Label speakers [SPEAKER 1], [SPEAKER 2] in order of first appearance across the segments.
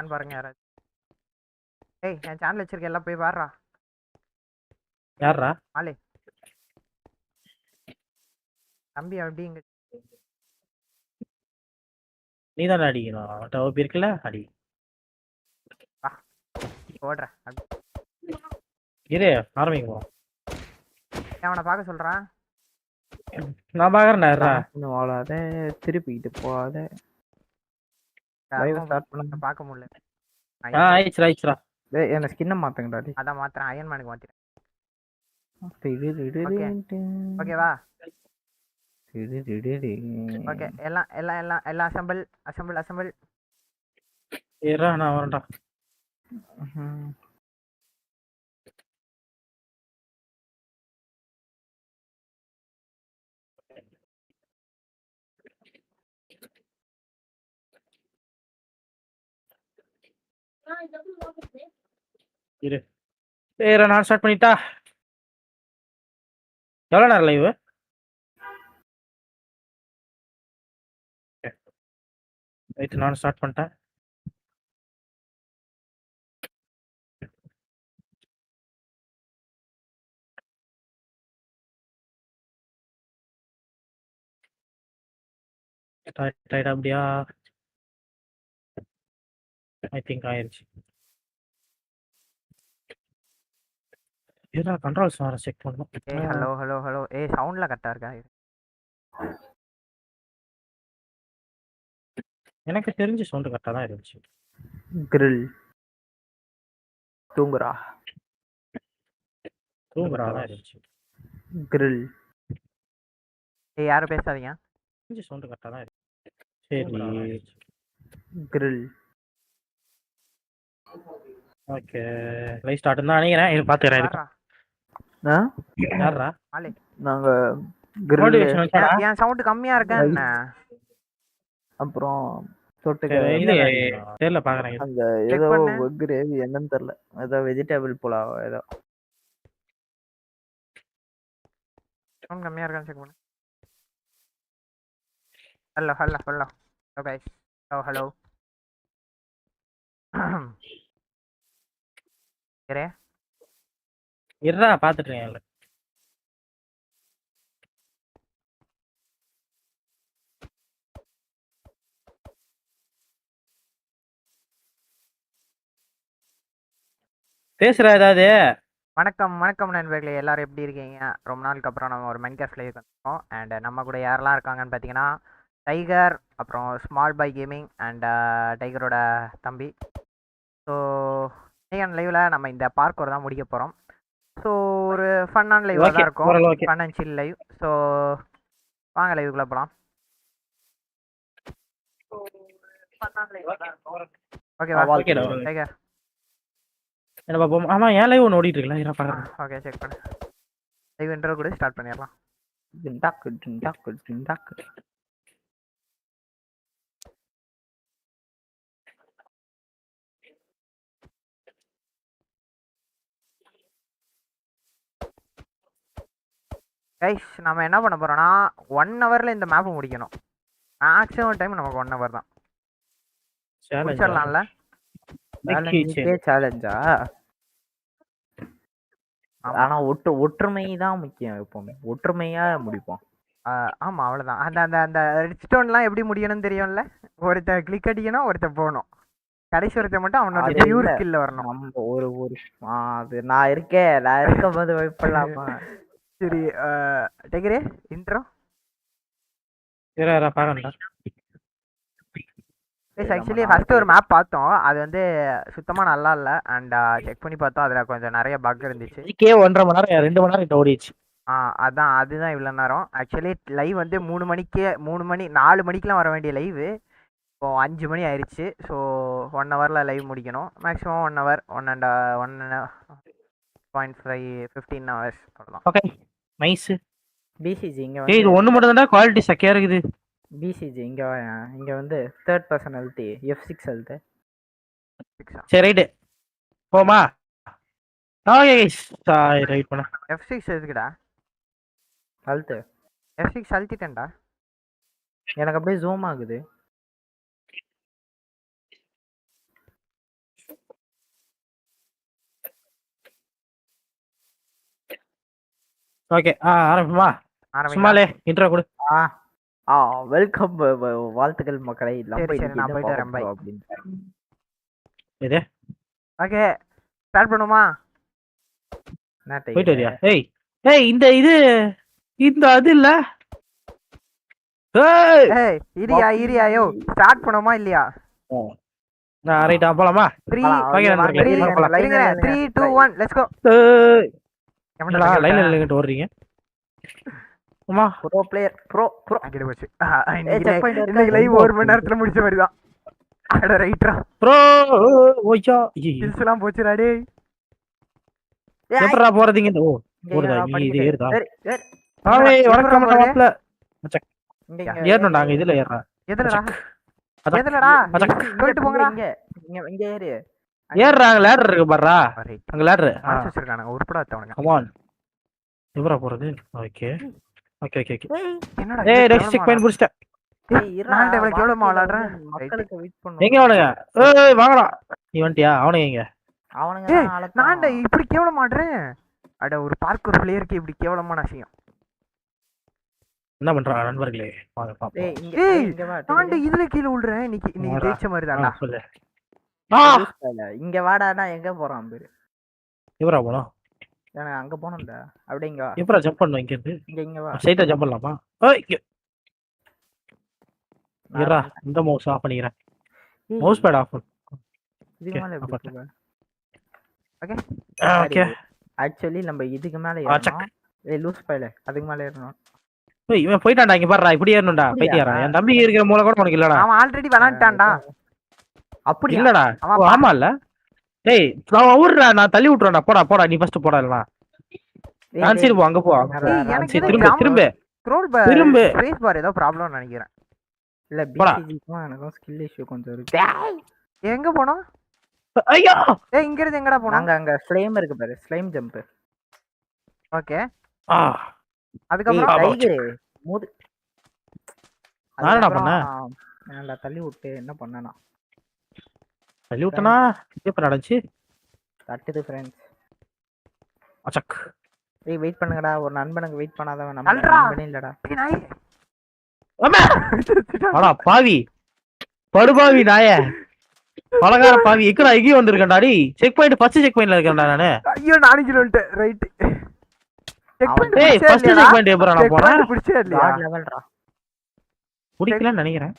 [SPEAKER 1] இருக்கான்னு பாருங்க யாராச்சும் ஏய் என் சேனல் வச்சிருக்க எல்லாம் போய் பாடுறா
[SPEAKER 2] யாரா
[SPEAKER 1] ஆளே. தம்பி அப்படி இங்க?
[SPEAKER 2] நீ தானே அடிக்கணும் டவப் இருக்குல்ல அடி.
[SPEAKER 1] ஓடுறேன் அப்படி.
[SPEAKER 2] இரு ஆரம்பிக்க போறோம்
[SPEAKER 1] அவனை பார்க்க சொல்றான்?
[SPEAKER 2] நான் பாக்குறேன் யாரா
[SPEAKER 3] இன்னும் வாழாத திருப்பிக்கிட்டு போகாத. லைவ் ஸ்டார்ட் பண்ணுங்க
[SPEAKER 1] பார்க்க முடியல.
[SPEAKER 2] ஆ
[SPEAKER 1] நான்
[SPEAKER 2] ஆயிடுச்சுரா ஆயிடுச்சுரா
[SPEAKER 3] டேய் என்ன ஸ்கின்னை மாத்துங்கடா டேய்.
[SPEAKER 1] அதான் மாத்துறேன். அயன் மேனுக்கு.
[SPEAKER 3] டிடு.
[SPEAKER 1] ஓகேவா. ஓகே. எல்லாம் எல்லாம் எல்லாம் எல்லாம் அசம்பிள் அசம்பிள் அசம்பிள்
[SPEAKER 2] இருடா நான் வரேன்டா. இரு. வேற நான் ஸ்டார்ட் பண்ணிட்டா? எவ்வளோ நேரம் லைவ் ரைட் நான் ஸ்டார்ட் பண்ணிட்டேன். ரைட் அப்படியா? ஐ திங்க் ஆயிருச்சு இதா கண்ட்ரோல்ஸ் வர செக் பண்ணணும்.
[SPEAKER 1] ஏய் ஹலோ ஹலோ ஹலோ ஏய் சவுண்ட்ல கரெக்டா இருக்கா?
[SPEAKER 2] எனக்கு தெரிஞ்ச சவுண்டு கரெக்டாக தான் இருந்துச்சு.
[SPEAKER 3] Grill. தூங்குறா.
[SPEAKER 2] தூங்குறா தான் இருந்துச்சு.
[SPEAKER 3] Grill.
[SPEAKER 1] ஏய் யாரும் பேசாதீங்க.
[SPEAKER 2] தெரிஞ்ச சவுண்டு கரெக்டாக தான் இருந்துச்சு. சரி.
[SPEAKER 3] grill.
[SPEAKER 2] ஓகே லைவ் ஸ்டார்ட் தான் நினைக்கிறேன் இது பார்த்துக்கிறேன்
[SPEAKER 1] பாருடா.
[SPEAKER 3] ஆ?
[SPEAKER 2] யாரா
[SPEAKER 3] நாங்க
[SPEAKER 2] வச்சாடா
[SPEAKER 1] ஏன் என் சவுண்ட் கம்மியா இருக்கா என்ன?
[SPEAKER 3] அப்புறம் தொட்டுக்க
[SPEAKER 2] தெரியல பார்க்குறேன்
[SPEAKER 3] அந்த ஏதோ. கிரேவி என்னன்னு தெரியல. ஏதோ வெஜிடபிள் புலாவ் ஏதோ.
[SPEAKER 1] சவுண்ட் கம்மியா இருக்கான்னு செக் பண்ணு. Hello hello hello hello hello hello சரி
[SPEAKER 2] இருடா பார்த்துட்டு இருக்கேன் பேசுறா ஏதாவது?
[SPEAKER 1] வணக்கம் வணக்கம் நண்பர்களே. எல்லாரும் எப்படி இருக்கீங்க? ரொம்ப நாளுக்கு அப்புறம் நம்ம ஒரு மைன்கிராஃப்ட் லைவ் வந்துருக்கோம் அண்ட் நம்ம கூட யாரெல்லாம் இருக்காங்கன்னு பார்த்தீங்கன்னா டைகர் அப்புறம் ஸ்மால் பை கேமிங் அண்ட் டைகரோட தம்பி. ஸோ இன்னைக்கான லைவில் நம்ம இந்த பார்க்கோர் தான் முடிக்க போகிறோம் ஸோ ஒரு ஃபன்னான
[SPEAKER 2] ஓகே
[SPEAKER 1] தான் இருக்கும். Fun and chill live so வாங்க லைவுக்குள்ளே போகலாம் ஓகே
[SPEAKER 3] ஆ,
[SPEAKER 2] ஓகே
[SPEAKER 1] டைகர்
[SPEAKER 2] என்ன பாப்போம் ஆமா ஏன் லைவ் ஒன்று ஓடிட்டு இருக்கலாம்
[SPEAKER 1] ஓகே செக் பண்ணு. லைவ் இன்டர்வியூ கூட ஸ்டார்ட் பண்ணிடலாம்.
[SPEAKER 3] டிண்டாக்கு டிண்டாக்கு டிண்டாக்கு
[SPEAKER 1] கைஸ் நம்ம என்ன பண்ண போறோம்னா ஒன் ஹவரில் இந்த மேப்பை முடிக்கணும். மேக்ஸிமம் டைம் நமக்கு ஒன் ஹவர் தான். முடிச்சிடலாம்ல?
[SPEAKER 3] சேலஞ்சா. ஆனா ஒற்று ஒற்றுமை தான் முக்கியம் எப்பவுமே. ஒற்றுமையா முடிப்போம்.
[SPEAKER 1] ஆஹ் ஆமா அவ்வளவுதான். அந்த அந்த அந்த ரெட் ஸ்டோன்லாம் எப்படி முடியணும்னு தெரியும்ல? ஒருத்தன் கிளிக் அடிக்கணும் ஒருத்தன் போகணும். கடைசி ஒருத்தன் மட்டும் அவனோட பியூர். ஸ்கில்ல வரணும்.
[SPEAKER 3] ஒரு ஒரு ஆ, அது நான் இருக்கேன். நான் இருக்கும் போது வைப்பலாமா?
[SPEAKER 1] சரி டெகரே இன்ட்ரோ
[SPEAKER 2] இறா பார்க்கறேன்டா
[SPEAKER 1] ப்ளீஸ் ஆக்சுவலி ஃபர்ஸ்ட் ஒரு மேப் பார்த்தோம். அது வந்து சுத்தமா நல்லா இல்லை. அண்ட் செக் பண்ணி பார்த்தோம். அதுல கொஞ்சம் நிறைய பக் இருந்துச்சு.
[SPEAKER 2] இதுக்கே ஒன்றரை மணி நேரம் ரெண்டு மணி நேரம் கிட்ட ஓடிடுச்சு.
[SPEAKER 1] ஆ அதான் அதுதான் இவ்வளோ நேரம். ஆக்சுவலி லைவ் வந்து மூணு மணிக்கே மூணு மணி நாலு மணிக்கெலாம் வர வேண்டிய லைவு இப்போ அஞ்சு மணி ஆயிடுச்சு ஸோ ஒன் ஹவரில் லைவ் முடிக்கணும். Maximum one hour one and one point five fifteen hours அவ்வளோதான்
[SPEAKER 2] ஓகே நைஸ்
[SPEAKER 3] பிசிஜி இங்க
[SPEAKER 2] ஏய் இது ஒன்று மட்டும் தான்டா குவாலிட்டி சக்கையா இருக்குது.
[SPEAKER 3] பிசிஜி இங்க வாயா. இங்க வந்து தேர்ட் பர்சன் அழுத்தி எஃப் சிக்ஸ் அழுத்து
[SPEAKER 2] சரி ரைட்டு. போமா. ஓகே ரைட் பண்ண.
[SPEAKER 1] எஃப் சிக்ஸ் எதுக்குடா?
[SPEAKER 3] அழுத்து
[SPEAKER 1] எஃப் சிக்ஸ் அழுத்திட்டேன்டா
[SPEAKER 3] எனக்கு அப்படியே ஜூம் ஆகுது.
[SPEAKER 2] ஓகே ஆ
[SPEAKER 1] ஆரம்பிக்கலாம்.
[SPEAKER 2] சும்மாலே இன்ட்ரோ கொடு.
[SPEAKER 3] ஆ ஆ வெல்கம் வாழ்த்துக்கள் மக்களை.
[SPEAKER 1] சரி, நான் போயிட்டு வரேன்,
[SPEAKER 2] எது?
[SPEAKER 1] ஓகே ஸ்டார்ட் பண்ணுமா?
[SPEAKER 2] போயிட்டு? வரியா? ஏய் ஏய் இந்த இது இந்த அது இல்ல. ஏய்!
[SPEAKER 1] ஏய் இரியா இரியா யோ ஸ்டார்ட் பண்ணுமா இல்லையா?
[SPEAKER 2] நான் ரைட்டா போலாமா?
[SPEAKER 1] த்ரீ
[SPEAKER 3] ஆ,
[SPEAKER 2] ஓகே,
[SPEAKER 3] இங்க
[SPEAKER 2] நண்பர்களே, போலாம், போலாம்.
[SPEAKER 3] line ல நில்லுங்க.
[SPEAKER 1] Three two one let's go
[SPEAKER 2] ஏய் என்னடா லைன்ல நின்னுட்டு ஓடுறீங்க? அம்மா
[SPEAKER 3] ப்ரோ பிளேயர் ப்ரோ ப்ரோ
[SPEAKER 1] அங்கிட்டு போச்சு? இன்னைக்கு லைவ் ஒரு மணி நேரத்துல முடிச்ச மாதிரி தான் அட ரைட்ரா
[SPEAKER 2] ப்ரோ ஓய்யா
[SPEAKER 1] எல்லாம் போச்சுடா டேய்.
[SPEAKER 2] எப்படா போறதுங்க ஓ
[SPEAKER 3] ஏறா,
[SPEAKER 2] இது. ஏறுதா?
[SPEAKER 3] சரி, சரி.
[SPEAKER 2] ஆவே வணக்கம்
[SPEAKER 1] போறது?
[SPEAKER 2] மாப்ள
[SPEAKER 3] இங்க, இங்க,
[SPEAKER 2] ஏறணும் நாங்க இதுல ஏறா
[SPEAKER 1] எதுலடா. எதுலடா? சொல்லிட்டு போங்கடா
[SPEAKER 3] இங்க, இங்க, இங்க. ஏறு.
[SPEAKER 2] ஏறுறாங்க லேடர் இருக்கு பாருடா.
[SPEAKER 1] ரைட்
[SPEAKER 2] அங்க லேடர்
[SPEAKER 1] வச்சிருக்கானுங்க. உருப்படா தவனுங்க
[SPEAKER 2] கமான் எப்படா போறது? ஓகே ஓகே ஓகே ஓகே
[SPEAKER 1] என்னடா
[SPEAKER 2] ஏய் நெக்ஸ்ட் செக் பாயிண்ட் புடிச்சிட்டேன்
[SPEAKER 1] நான்
[SPEAKER 3] வாழ்க்கையில
[SPEAKER 1] கேவலமா
[SPEAKER 3] வந்து
[SPEAKER 1] விளையாடுறேன்.
[SPEAKER 3] மக்களுக்கு wait பண்ணணும்.
[SPEAKER 2] எங்க அவனுங்க? ஏய் வாங்கடா. நீ வந்துட்டியா? அவனுங்க எங்க?
[SPEAKER 3] அவனுங்க.
[SPEAKER 1] நான்டா இப்படி கேவல மாட்றேன் அட ஒரு பார்க்கர் பிளேயருக்கு இப்படி கேவலமான விஷயம்.
[SPEAKER 2] என்ன பண்றாங்க நண்பர்களே? வாங்க பாப்போம்.
[SPEAKER 3] ஏய், டேய்,
[SPEAKER 1] இதுல கீழ விழுறேன் இன்னைக்கு இன்னைக்கு. ஜெயிச்ச மாதிரி தான்டா
[SPEAKER 2] சொல்லு.
[SPEAKER 3] இங்க வாடானா எங்க போறான் பேரு?
[SPEAKER 2] எப்படா போனோம்
[SPEAKER 3] எனக்கு அங்க போனோம்டா அப்படியே இங்க வா.
[SPEAKER 2] எப்படா ஜம்ப் பண்ணணும் இங்க இருந்து
[SPEAKER 3] இங்க இங்க வா.
[SPEAKER 2] ஸ்ட்ரைட்டா ஜம்ப் பண்ணலாமா? ஏய்
[SPEAKER 3] நான்
[SPEAKER 2] இந்த மவுஸ் ஆஃப் பண்ணிக்கிறேன். மவுஸ் பேட் ஆஃப் okay,
[SPEAKER 3] மேல எப்படி போக?
[SPEAKER 2] ஓகே
[SPEAKER 3] ஆக்சுவலி நம்ம இதுக்கு மேல ஏறணும். ஏய் லூஸ் பையல அதுக்கு மேல ஏறணும்.
[SPEAKER 2] ஏய் இவன் போயிட்டான்டா இங்க பாருடா இப்படி ஏறணும்டா? பைத்தியாரா என் தம்பி இருக்கிற மூல கூட உனக்கு இல்லடா.
[SPEAKER 1] அவன் ஆல்ரெடி விளாண்டான்டா
[SPEAKER 3] அப்படி
[SPEAKER 2] இல்லடா. ஆமா இல்ல டேய் நான் ஊர்றா நான் தள்ளி விட்டுறேன்டா. போடா போடா நீ ஃபர்ஸ்ட் போடா இல்லனா நான் சரி போ அங்க போ. அங்க
[SPEAKER 1] எனக்கு
[SPEAKER 2] சரி, திரும்ப திரும்ப.
[SPEAKER 1] ஸ்க்ரோல்
[SPEAKER 2] திரும்ப.
[SPEAKER 1] ஸ்பேஸ் பார் ஏதோ ப்ராப்ளம் நினைக்கிறேன்.
[SPEAKER 3] இல்ல
[SPEAKER 2] போடா.
[SPEAKER 3] பிசிஜிக்கும் எனக்கும் ஸ்கில் இஷ்யூ கொஞ்சம் இருக்கு.
[SPEAKER 1] எங்க போனோம்
[SPEAKER 2] ஐயோ!
[SPEAKER 1] ஏய் இங்க இருந்து எங்கடா போனோம்
[SPEAKER 3] நாங்க அங்க ஸ்லைம் இருக்கு பாரு ஸ்லைம் ஜம்ப்
[SPEAKER 1] ஓகே.
[SPEAKER 2] ஆ.
[SPEAKER 1] அதுக்கப்புறம்?
[SPEAKER 2] ஆமா.
[SPEAKER 3] டைகர் மோது
[SPEAKER 2] நான் என்னடா
[SPEAKER 3] அதுக்கப்புறம் என்னடா தள்ளி விட்டு என்ன பண்ணனா?
[SPEAKER 2] விட்டனா? எப்ப நடந்துச்சு
[SPEAKER 3] தட்டுது ஃப்ரெண்ட்ஸ்
[SPEAKER 2] அச்சக்.
[SPEAKER 3] ஏய் வெயிட் பண்ணுங்கடா. ஒரு நண்பனுக்கு வெயிட் பண்ணாதவன். நம்ம. நண்பனே இல்லடா.
[SPEAKER 1] ஏய்,
[SPEAKER 2] அடா பாவி. படுபாவி நாயே. பலகார பாவி. எக்கடா எங்கேயும் வந்திருக்கேன்டா டேய். செக் பாயிண்ட் ஃபர்ஸ்ட் செக் பாயிண்ட்ல இருக்கேன்டா நானு.
[SPEAKER 1] ஐயோ கீழ வந்துட்டேன். ரைட் செக் பண்ணி
[SPEAKER 2] டேய் ஃபர்ஸ்ட் செக் பாயிண்ட் எப்பறா நான் போனேன்
[SPEAKER 1] பிடிச்சே இல்லையா?
[SPEAKER 3] லெவல்டா
[SPEAKER 2] பிடிக்கலன்னு நினைக்கிறேன்.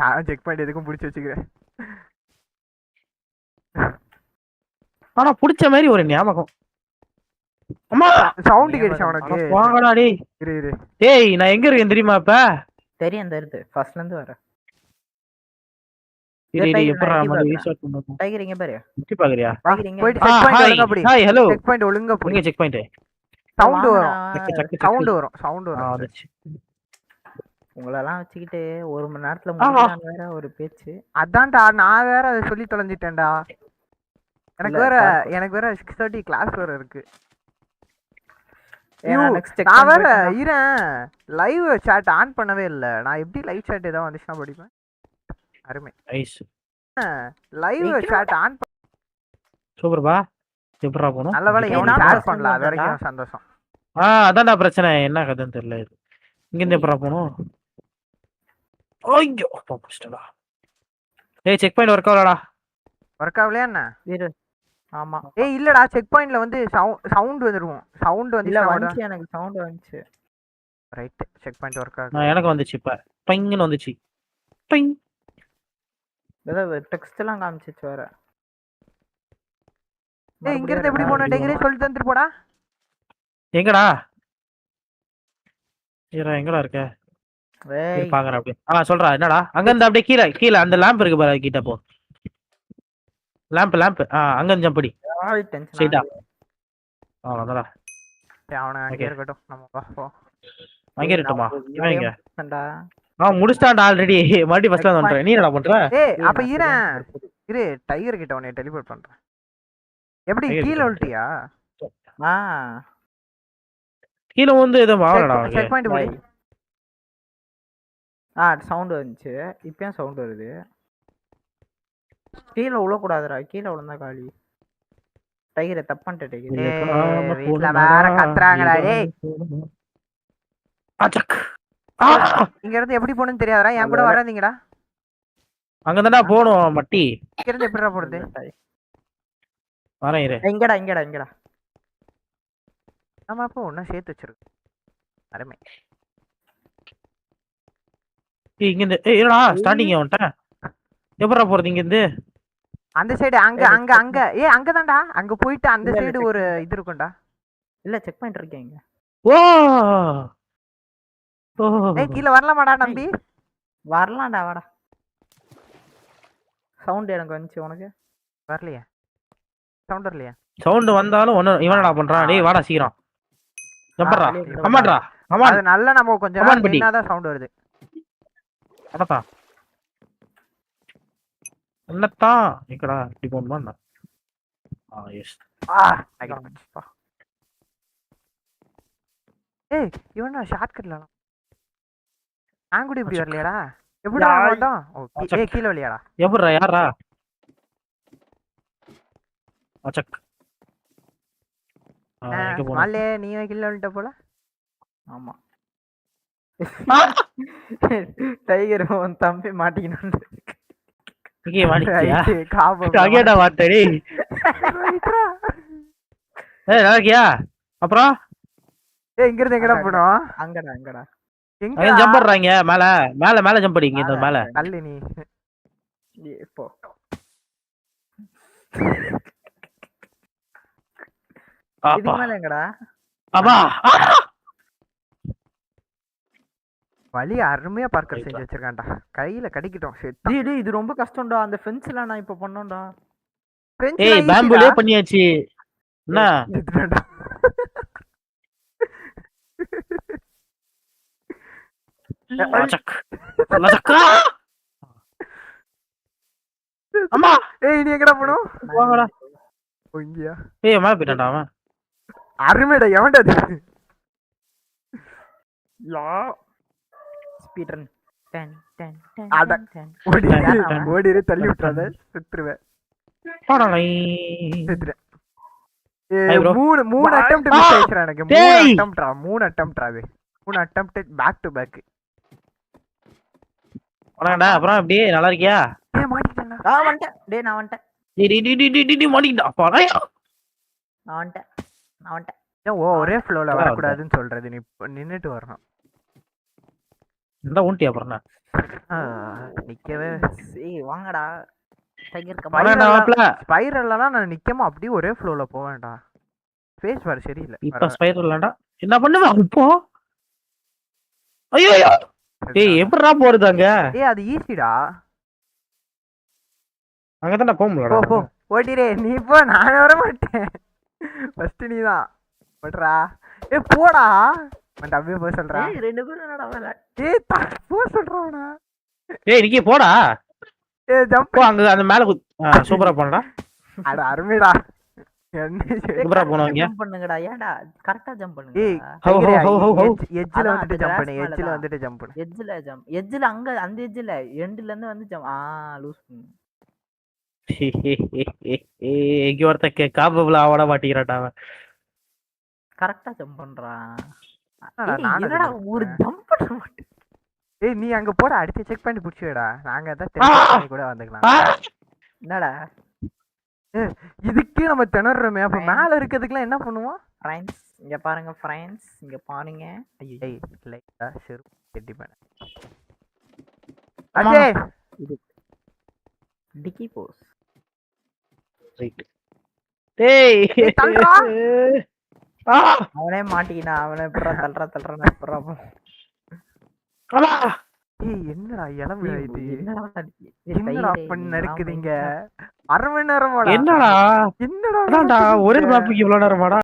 [SPEAKER 1] நான் செக் பாயிண்ட் எதுக்கும் பிடிச்சி வச்சுக்கிறேன்.
[SPEAKER 2] ஆனா புடிச்ச மாதிரி ஒரு ஞாபகம். அம்மா!
[SPEAKER 1] சவுண்ட் கேடுச்சு அவனுக்கு
[SPEAKER 2] வாங்கடா டேய்.
[SPEAKER 1] இரு இரு.
[SPEAKER 2] டேய் நான் எங்க இருக்கேன் தெரியுமா இப்ப?
[SPEAKER 3] தெரியும் தெரியுது ஃபர்ஸ்ட்ல இருந்து வர.
[SPEAKER 2] டேய் டேய்
[SPEAKER 3] tiger
[SPEAKER 2] எப்பறா
[SPEAKER 3] நான்
[SPEAKER 2] நம்ம
[SPEAKER 3] எட்டி
[SPEAKER 2] ரீஸ்டார்ட் பண்ணனும்
[SPEAKER 3] டைகர் இங்க பாரு.
[SPEAKER 2] முட்டி பாக்குறியா?
[SPEAKER 3] டைகர் இங்க
[SPEAKER 1] போயிட்டு
[SPEAKER 3] இங்க
[SPEAKER 1] check point
[SPEAKER 2] ஹாய்
[SPEAKER 1] ஒழுங்கா சவுண்ட் வரும். சவுண்ட் வரும் சவுண்ட்
[SPEAKER 2] ஆ
[SPEAKER 1] வரும்
[SPEAKER 2] வந்துச்சு
[SPEAKER 3] உங்களெல்லாம் வச்சுக்கிட்டு ஒரு மணி நேரத்துல வேற ஒரு பேச்சு.
[SPEAKER 1] அதான்டா நான் வேற அதை சொல்லி தொலைஞ்சிட்டேன்டா. எனக்கு வேற. எனக்கு வேற சிக்ஸ் தேர்ட்டி கிளாஸ் வேற இருக்கு. நான் வேற இரேன் லைவ் chat ஆன் பண்ணவே இல்ல. நான் எப்படி லைவ் chat ஏதாவது வந்துச்சுன்னா படிப்பேன். அருமை.
[SPEAKER 2] Nice
[SPEAKER 1] live chat on
[SPEAKER 2] super பா எப்பறா போணும்
[SPEAKER 1] நல்ல வேலை
[SPEAKER 3] ஏய்,
[SPEAKER 1] எவனும்
[SPEAKER 3] நான்
[SPEAKER 1] ஷேர்
[SPEAKER 3] personal
[SPEAKER 1] பண்ணல அது. வரைக்கும் சந்தோஷம்.
[SPEAKER 2] ஆ அதான்டா பிரச்சனை. என்ன கதைன்னு தெரியல இது. இங்க இருந்து எப்பறா போணும் ஐயோ அப்பா ஏய் செக் பாயிண்ட் ஒர்க் ஆகலடா.
[SPEAKER 1] ஒர்க் ஆகலையா என்ன?
[SPEAKER 3] இரு. ஆமா.
[SPEAKER 1] ஏய் இல்லடா செக் பாயிண்ட்ல வந்து சவுண்ட் வந்துருக்கும் சவுண்ட்
[SPEAKER 3] இல்ல
[SPEAKER 1] வந்து
[SPEAKER 3] வந்துச்சு எனக்கு சவுண்ட் வந்துச்சு.
[SPEAKER 1] ரைட் செக் பாயிண்ட் ஒர்க்
[SPEAKER 2] நான் எனக்கு வந்துச்சு இப்ப. பைங்கன்னு வந்துச்சு. பைங்.
[SPEAKER 3] ஏதோ டெக்ஸ்ட் எல்லாம் காமிச்சிச்சு வேற.
[SPEAKER 1] ஏய் இங்க இருந்து எப்படி
[SPEAKER 2] எப்படி
[SPEAKER 1] டிகிரி சொல்லிட்டு வந்துட்டு போடா.
[SPEAKER 2] எங்கடா? ஏறா எங்கடா இருக்க? பாக்குறேன் அப்படியே. ஆ சொல்றா என்னடா? அங்க இருந்து அப்படியே கீழே கீழே அந்த லேம்ப் இருக்கு பாரு கிட்ட போ. லேம்ப் லேம்ப் ஆ அங்க இருந்து ஜம்படி
[SPEAKER 1] அவனை அங்கே. இருக்கட்டும். நம்ம
[SPEAKER 2] அங்கே இருக்கட்டுமா இவன் இங்க. ஆ ஆல்ரெடி மறுபடியும் ஃபர்ஸ்ட்ல
[SPEAKER 3] Check
[SPEAKER 2] வந்துறேன் நீ என்னடா பண்ற?
[SPEAKER 1] ஏய் அப்ப. இரு. டைகர் கிட்ட உன்னை டெலிபோர்ட் பண்றேன். எப்படி கீழே விட்டியா
[SPEAKER 3] ஆ.
[SPEAKER 2] கீழே வந்து எதுவும் ஆகலடா
[SPEAKER 1] செக் பாயிண்ட்.
[SPEAKER 3] ஆ சவுண்ட் வந்துச்சு. இப்பயும் சவுண்ட் வருது. கீழே விழக்கூடாதுடா கீழே விழுந்தா காலி. டைகரை தப்பு பண்ணிட்டு டைகர்.
[SPEAKER 1] வீட்ல வேற கத்துறாங்கடா, டேய். இங்க இருந்து எப்படி போகணும்னு தெரியாதடா. என் கூட வராதீங்கடா.
[SPEAKER 2] அங்கதான்டா போகணும் மட்டி.
[SPEAKER 1] இங்க இருந்து எப்படிடா போறது?
[SPEAKER 2] வரேன் இரு.
[SPEAKER 3] இங்கடா இங்கடா இங்கடா.
[SPEAKER 1] நம்ம அப்போ ஒன்னும் சேர்த்து வச்சிருக்கோம். அருமை.
[SPEAKER 2] இங்க இருந்து ஏய் இருடா ஸ்டார்டிங் வந்துட்டேன் எப்படா போறது இங்க இருந்து
[SPEAKER 1] அந்த சைடு அங்க அங்க அங்க. ஏ அங்கதான்டா. அங்க போயிட்டு அந்த சைடு ஒரு இது இருக்கும்டா.
[SPEAKER 3] இல்ல செக் பண்ணிட்டு இருக்கேன் இங்க.
[SPEAKER 2] ஓ! ஓ!
[SPEAKER 1] ஏய் கீழ வரலாமாடா நம்பி?
[SPEAKER 3] வரலாம்டா வாடா. சவுண்ட் எனக்கு வந்துச்சு உனக்கு?
[SPEAKER 1] வரலையே. சவுண்ட் வரலையே.
[SPEAKER 2] சவுண்ட் வந்தாலும் ஒண்ணு இவனடா பண்றான் டேய் வாடா சீக்கிரம். கமான்டா கமான்.
[SPEAKER 1] அது நல்லா நம்ம கொஞ்சம் நேரம் சவுண்ட் வருது.
[SPEAKER 2] போகணுமா ஆ எஸ்
[SPEAKER 1] ஆ அடிப்பா. ஏய் இவனா ஷார்ட் கட்ல நான் கூட இப்படி வரலையாடா? எப்படி. வந்தோம். ஏய் கீழ வழியாடா
[SPEAKER 2] எப்படிடா யாரா அச்சக்
[SPEAKER 1] மாலே நீ கீழ வந்துட்ட போல?
[SPEAKER 3] ஆமா. டைகர் உன் தம்பி மாட்டிக்கணும்
[SPEAKER 1] காபம்
[SPEAKER 2] அங்கேடா வார்த்தை. ஏய் நல்லா இருக்கியா? அப்புறம்?
[SPEAKER 1] ஏய் இங்க இருந்து எங்கடா போனோம்?
[SPEAKER 3] அங்கடா அங்கடா.
[SPEAKER 1] எங்க
[SPEAKER 2] ஜம்ப் பண்றாங்க மேல மேல மேல ஜம்ப் அடிங்க இந்த மேல
[SPEAKER 1] கல்லு நீ.
[SPEAKER 3] இப்போ
[SPEAKER 2] அப்பா
[SPEAKER 3] இதுக்கு மேல எங்கடா?
[SPEAKER 2] அப்பா!
[SPEAKER 1] வழி அருமையா பார்க்கர். செஞ்சு வச்சிருக்கான்டா. கையில கடிக்கிட்டோம்.
[SPEAKER 3] டேய் டேய் இது ரொம்ப கஷ்டம்டா. அந்த ஃபென்ஸ்ல நான் இப்ப பண்ணோம்டா.
[SPEAKER 2] ஏய் பேம்புலே. பண்ணியாச்சு. என்ன? ஆ! அம்மா!
[SPEAKER 1] ஏய் நீ எங்கடா போனோம்
[SPEAKER 2] வாங்கடா.
[SPEAKER 1] ஓ, இங்கயா?
[SPEAKER 2] ஏய் மேல போயிட்டான்டா அவன்.
[SPEAKER 1] அருமைடா எவன்டா அது?
[SPEAKER 3] லா ஸ்பீட் ரன்.
[SPEAKER 1] ஓடிரு தள்ளி விட்டுறாத செத்துருவேன். மூணு மூணு. அட்டெம்ப்ட்
[SPEAKER 2] ஆ!
[SPEAKER 1] மிஸ் எனக்கு. மூணு. அட்டெம்ப்ட்ரா மூணு அட்டெம்ப்ட்ரா அது. மூணு அட்டெம்ப்ட் பேக் டு பேக்
[SPEAKER 2] அப்புறம் அப்படியே நல்லா இருக்கியா?
[SPEAKER 3] நான் வந்துட்டேன். டேய் நான் வந்துட்டேன்.
[SPEAKER 2] டேய் டேய் டேய் டேய்
[SPEAKER 3] நான் வந்துட்டேன். நான் வந்துட்டேன்.
[SPEAKER 1] ஏன் ஓ ஒரே ஃப்ளோல
[SPEAKER 2] நல்லா
[SPEAKER 1] வரக்கூடாதுன்னு சொல்றது. நீ நின்னுட்டு வரணும்.
[SPEAKER 2] இந்த ஊண்டி அப்புறம்
[SPEAKER 1] நிக்கவே.
[SPEAKER 3] ஏய் வாங்கடா.
[SPEAKER 1] ஸ்பைரல்லாம் நான் நிக்காம அப்படியே ஒரே ஃப்ளோல போவேன்டா. ஃபேஸ் வர சரியில்லை.
[SPEAKER 2] இப்ப என்ன பண்ணுவேன் இப்போ? ஐயோ. ஏய் எப்படிடா போறது அங்க?
[SPEAKER 1] ஏய் அது ஈஸிடா
[SPEAKER 2] அங்கதான்டா போக முடியல
[SPEAKER 1] போ நீ போ. நான் வர மாட்டேன் ஃபர்ஸ்ட் நீ தான் பட்றா ஏ போடா. நான் அப்படியே போக சொல்றா.
[SPEAKER 3] ஏய் ரெண்டு பேரும் என்னடா வேலை?
[SPEAKER 1] ஏய் போ சொல்றானா?
[SPEAKER 2] ஏய் நிக்கி போடா.
[SPEAKER 1] ஏ ஜம்ப்
[SPEAKER 2] போ அங்க அந்த மேல சூப்பரா பண்ணடா
[SPEAKER 1] அட அருமைடா.
[SPEAKER 2] சூப்பரா போனவங்க
[SPEAKER 3] ஜம்ப் பண்ணுங்கடா. ஏன்டா? கரெக்டா ஜம்ப்
[SPEAKER 1] ஏய்
[SPEAKER 3] பண்ணுங்க
[SPEAKER 2] ஹோ, ஹோ, ஹோ, ஹோ, ஹோ.
[SPEAKER 1] எட்ஜ்ல
[SPEAKER 3] அதான்
[SPEAKER 1] வந்துட்டு ஜம்ப் பண்ணு எட்ஜ்ல. வந்துட்டு ஜம்ப் பண்ணு.
[SPEAKER 3] எட்ஜ்ல ஜம்ப் எட்ஜ்ல அங்க அந்த எட்ஜ்ல எண்ட்ல இருந்து வந்து ஜம்ப் ஆ லூஸ்
[SPEAKER 2] இங்க ஒருத்த காப்பபிள் ஆவட மாட்டேங்கிறான்டா அவன்.
[SPEAKER 3] கரெக்டா ஜம்ப் பண்றான்.
[SPEAKER 1] என்னடா,
[SPEAKER 3] ஒரு ஜம்ப் பண்ண மாட்டேன்
[SPEAKER 1] ஏய் நீ அங்க போட அடிச்சு செக் பண்ணி புடிச்சு வைடா நாங்க தான்
[SPEAKER 2] ஆ!
[SPEAKER 1] தெரிஞ்சு பண்ணி கூட வந்துக்கலாம்!
[SPEAKER 3] என்னடா
[SPEAKER 1] இதுக்கே நம்ம திணறோமே அப்ப. மேல இருக்கிறதுக்குலாம் என்ன பண்ணுவோம்
[SPEAKER 3] ஃப்ரெண்ட்ஸ் இங்க பாருங்க ஃப்ரெண்ட்ஸ் இங்க பாருங்க ஐயோ
[SPEAKER 1] லைட்டா செரு கெட்டி பண்ண. அஜய்
[SPEAKER 3] டிக்கி போஸ்
[SPEAKER 2] Right. டேய். ஆ!
[SPEAKER 3] அவனே மாட்டிக்கினா அவனை எப்படா தள்ளுறா தள்ளுறா எப்படா
[SPEAKER 1] என்னடா இளம் இது?
[SPEAKER 3] என்னடா
[SPEAKER 1] பண்ணி நடக்குதுங்க. அரை மணி நேரமாடா?
[SPEAKER 2] என்னடா?
[SPEAKER 1] என்னடா
[SPEAKER 2] ஒரே? மேப்புக்கு இவ்வளவு நேரமாடா.